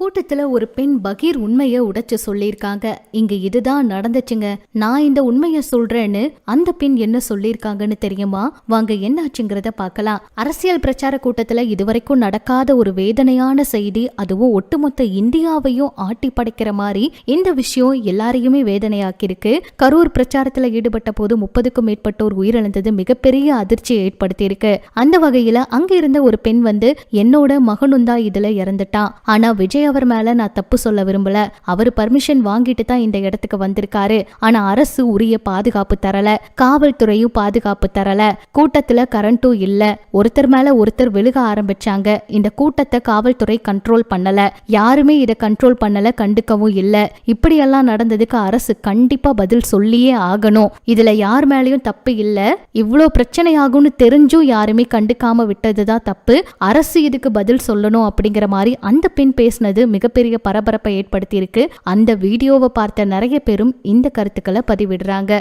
கூட்டத்துல ஒரு பெண் பகீர் உண்மைய உடைச்சு சொல்லியிருக்காங்க. இங்க இதுதான் நடந்துச்சுங்க. நான் இந்த உண்மைய சொல்றேன்னு அந்த பெண் என்ன சொல்லியிருக்காங்கன்னு தெரியுமா? வாங்க என்னாச்சுங்கிறத பார்க்கலாம். அரசியல் பிரச்சார கூட்டத்துல இதுவரைக்கும் நடக்காத ஒரு வேதனையான செய்தி அதுவும் ஒட்டுமொத்த இந்தியாவையும் ஆட்டி படைக்கிற மாதிரி இந்த விஷயம் எல்லாரையுமே வேதனையாக்கியிருக்கு. கரூர் பிரச்சாரத்துல ஈடுபட்ட போது முப்பதுக்கும் மேற்பட்டோர் உயிரிழந்தது மிகப்பெரிய அதிர்ச்சியை ஏற்படுத்தியிருக்கு. அந்த வகையில அங்க இருந்த ஒரு பெண் வந்து என்னோட மகனும் தான் இதுல இறந்துட்டான். ஆனா விஜய் அவர் மேல நான் தப்பு சொல்ல விரும்பல. அவர் பர்மிஷன் வாங்கிட்டு தான் இந்த இடத்துக்கு வந்திருக்காரு. ஆனா அரசு உரிய பாதுகாப்பு தரல. காவல்துறையும் பாதுகாப்பு தரல. கூட்டத்துல கரண்ட்டும் இல்ல. ஒருத்தர் மேல ஒருத்தர் விழுக ஆரம்பிச்சாங்க. இந்த கூட்டத்தை காவல்துறை கண்ட்ரோல் பண்ணல. யாருமே இதை கண்ட்ரோல் பண்ணல கண்டுக்கவும் இல்ல. இப்படியெல்லாம் நடந்ததுக்கு அரசு கண்டிப்பா பதில் சொல்லியே ஆகணும். இதுல யார் மேலயும் தப்பு இல்ல. இவ்வளோ பிரச்சனை ஆகும்னு தெரிஞ்சும் யாருமே கண்டுக்காம விட்டதுதான் தப்பு. அரசு இதுக்கு பதில் சொல்லணும் அப்படிங்கிற மாதிரி அந்த பெண் பேசினது மிகப்பெரிய பரபரப்பை ஏற்படுத்தியிருக்கு. அந்த வீடியோவை பார்த்த நிறைய பேரும் இந்த கருத்துக்களை பதிவிடுறாங்க.